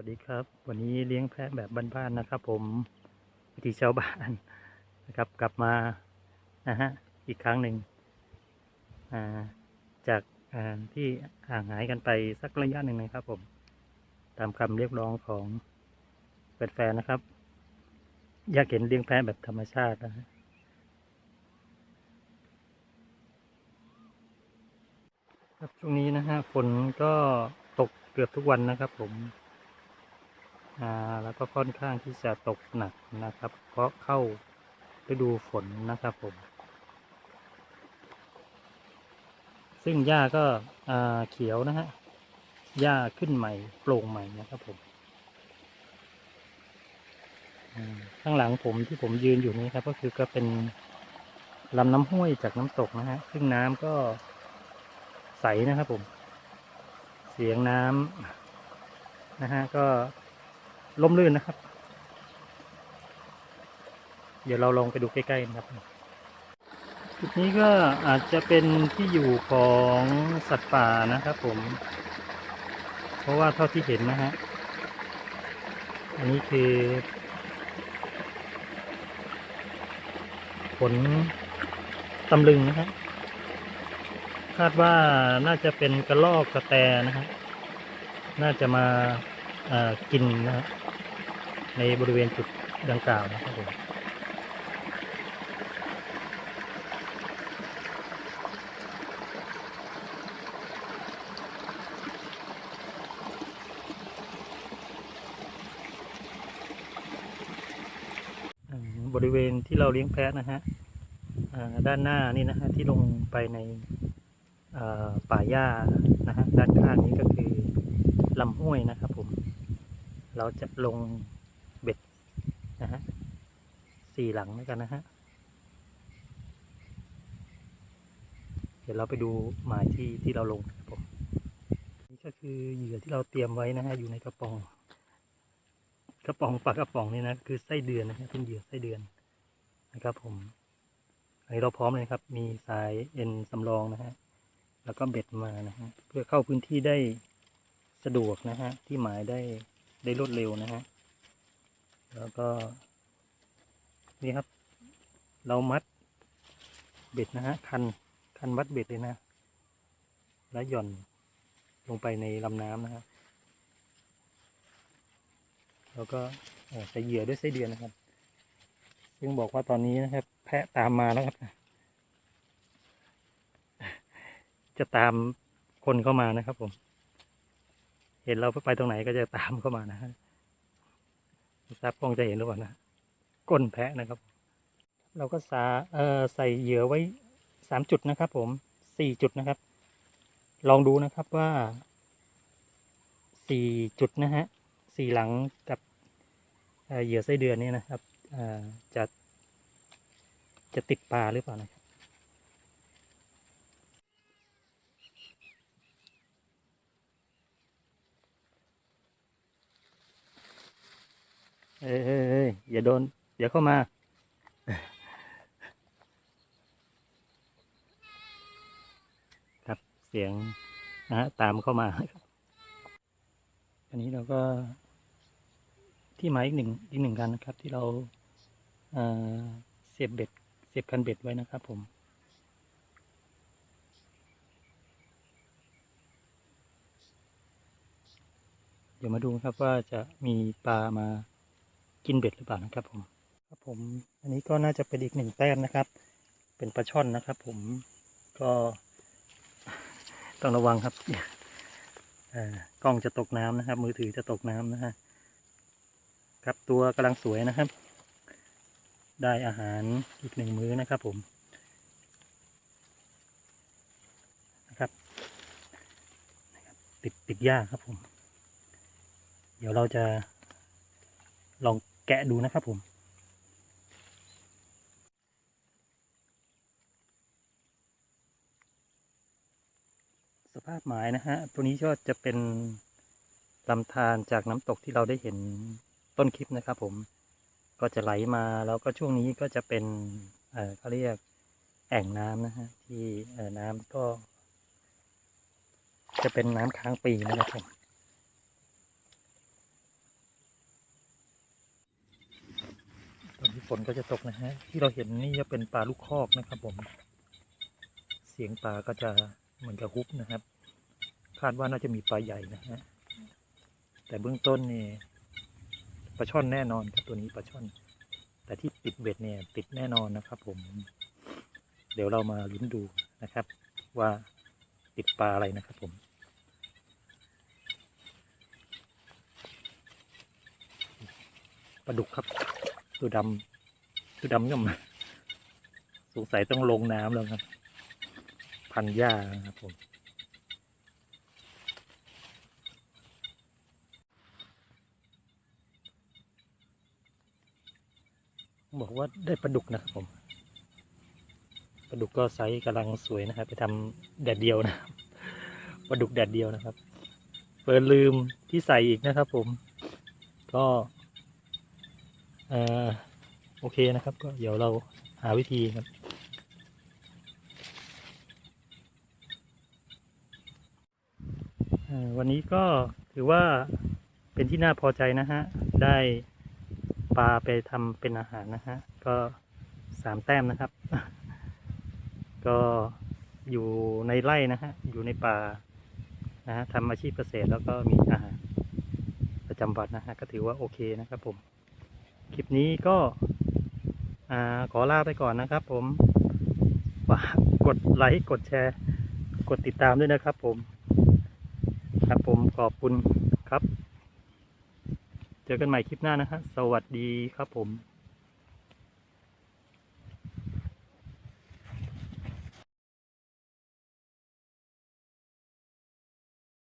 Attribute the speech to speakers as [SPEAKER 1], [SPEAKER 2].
[SPEAKER 1] วัสดีครับ วันนี้เลี้ยงแพะแบบบ้านๆนะครับ ผมวิถีชาวบ้านนะครับ กลับมานะฮะอีกครั้งหนึ่งจากที่ห่างหายกันไปสักระยะหนึ่งนะครับ ผม ตามคำเรียกร้องของแฟนๆนะครับ อยากเห็นเลี้ยงแพะแบบธรรมชาตินะฮะครับช่วงนี้นะฮะฝนก็ตกเกือบทุกวันนะครับผม แล้วก็ค่อนข้างที่จะตกหนักนะครับ เพราะเข้าฤดูฝนนะครับผม ซึ่งหญ้าก็เขียวนะฮะหญ้าขึ้นใหม่โปร่งใหม่นะครับผมข้างหลังผมที่ผมยืนอยู่นี้ครับ ก็คือก็เป็นลำน้ำห้วยจากน้ำตกนะฮะซึ่งน้ำก็ใสนะครับผม เสียงน้ำนะฮะก็ ล่มลื่นนะครับ เดี๋ยวเราลองไปดูใกล้ๆนะครับ จุดนี้ก็อาจจะเป็นที่อยู่ของสัตว์ป่านะครับผม เพราะว่าเท่าที่เห็นนะฮะ อันนี้คือผลตำลึงนะครับ คาดว่าน่าจะเป็นกระรอกกระแตนะฮะน่าจะมากินนะครับ ในบริเวณจุดดังกล่าวนะครับผมบริเวณที่เราเลี้ยงแพะนะฮะด้านหน้านี่นะฮะที่ลงไปในป่าหญ้านะฮะด้านข้างนี้ก็คือลำห้วยนะครับผม เราจะลง สี่หลังด้วยกันนะฮะ เดี๋ยวเราไปดูหมายที่ที่เราลงนะครับผมนี่ก็คือเหยื่อที่เราเตรียมไว้นะฮะอยู่ในกระป๋อง กระป๋องปลากระป๋องนี่นะคือไส้เดือนนะฮะเป็นเหยื่อไส้เดือนนะครับ ผม อันนี้เราพร้อมเลยครับ มีสายเอ็นสำรองนะฮะแล้วก็เบ็ดมานะฮะเพื่อเข้าพื้นที่ได้สะดวกนะฮะที่หมายได้ได้รวดเร็วนะฮะแล้วก็ นี่ครับ เรามัดเบ็ดนะฮะคันคันวัดเบ็ดเลยนะ แล้วหย่อนลงไปในลำน้ำนะครับแล้วก็ใส่เหยื่อด้วยไส้เดือนนะครับ ซึ่งบอกว่าตอนนี้นะครับ แพะตามมาแล้วครับ จะตามคนเข้ามานะครับ ผม เห็นเราไปตรงไหนก็จะตามเข้ามานะฮะทราบคงจะเห็นหรือเปล่านะ ก้นแพะนะครับ เราก็สาเอ่อใส่เหยื่อไว้สามจุดนะครับ ผมสี่จุดนะครับ ลองดูนะครับว่าสี่จุดนะฮะสี่หลังกับเเหยื่อไส้เดือนนี่นะครับจะจะติดปลาหรือเปล่านะครับเอ้ยเอ้ยเอ้ยอย่าโดน เดี๋ยวเข้ามา ครับเสียงนะฮะตามเข้ามาครับอันนี้เราก็ที่หมายอีกหนึ่งอีกหนึ่งกันนะครับ ที่เราเอ่อเสียบเบ็ดเสียบคันเบ็ดไว้นะครับผมเดี๋ยวมาดูครับว่าจะมีปลามากินเบ็ดหรือเปล่านะครับผม ครับผมอันนี้ก็น่าจะเป็นอีกหนึ่งแต้มนะครับ เป็นปลาช่อนนะครับ ผมก็ต้องระวังครับอ่อกล้องจะตกน้ำนะครับ มือถือจะตกน้ำนะฮะครับตัวกำลังสวยนะครับ ได้อาหารอีกหนึ่งมื้อนะครับผมนะครับนะครับติดติดหญ้าครับผม เดี๋ยวเราจะลองแกะดูนะครับผม ภาพหมายนะฮะ ตัวนี้ก็จะเป็นลำธารจากน้ำตกที่เราได้เห็นต้นคลิปนะครับ ผม ก็จะไหลมาแล้วก็ช่วงนี้ก็จะเป็นเออเขาเรียกแอ่งน้ำนะฮะ ที่เออน้ำก็ จะเป็นน้ำค้างปีนะครับผมตอนที่ฝนก็จะตกนะฮะ ที่เราเห็นนี่จะเป็นปลาลูกคอกนะครับผม เสียงปลาก็จะเหมือนกับฮุบนะครับ คาดว่าน่าจะมีปลาใหญ่นะฮะแต่เบื้องต้นนี่ปลาช่อนแน่นอนครับตัวนี้ปลาช่อน แต่ที่ติดเบ็ดเนี่ยติดแน่นอนนะครับ ผม เดี๋ยวเรามาลุ้นดูนะครับ ว่าติดปลาอะไรนะครับ ผมปลาดุกครับ ตัวดำตัวดำย่อมสงสัยต้องลงน้ำแล้วครับ พันหญ้าครับผม บอกว่าได้ปลาดุกนะครับผมปลาดุกก็ไซส์กำลังสวยนะครับ ไปทำแดดเดียวนะปลาดุกแดดเดียวนะครับ เปิดลืมที่ใส่อีกนะครับ ผม ก็เออโอเคนะครับ ก็เดี๋ยวเราหาวิธีครับวันนี้ก็ถือว่าเป็นที่น่าพอใจนะฮะ ได้ ปลาไปทำเป็นอาหารนะฮะ ก็สามแต้มนะครับ ก็อยู่ในไร่นะฮะ อยู่ในป่านะฮะทำอาชีพเกษตรแล้วก็มีอาหารประจำวันนะฮะ ก็ถือว่าโอเคนะครับผม คลิปนี้ก็ขอลาไปก่อนนะครับผมฝากกดไลค์ กดแชร์ กดติดตามด้วยนะครับผม ครับผมขอบคุณ เจอกันใหม่คลิปหน้านะฮะ สวัสดีครับผม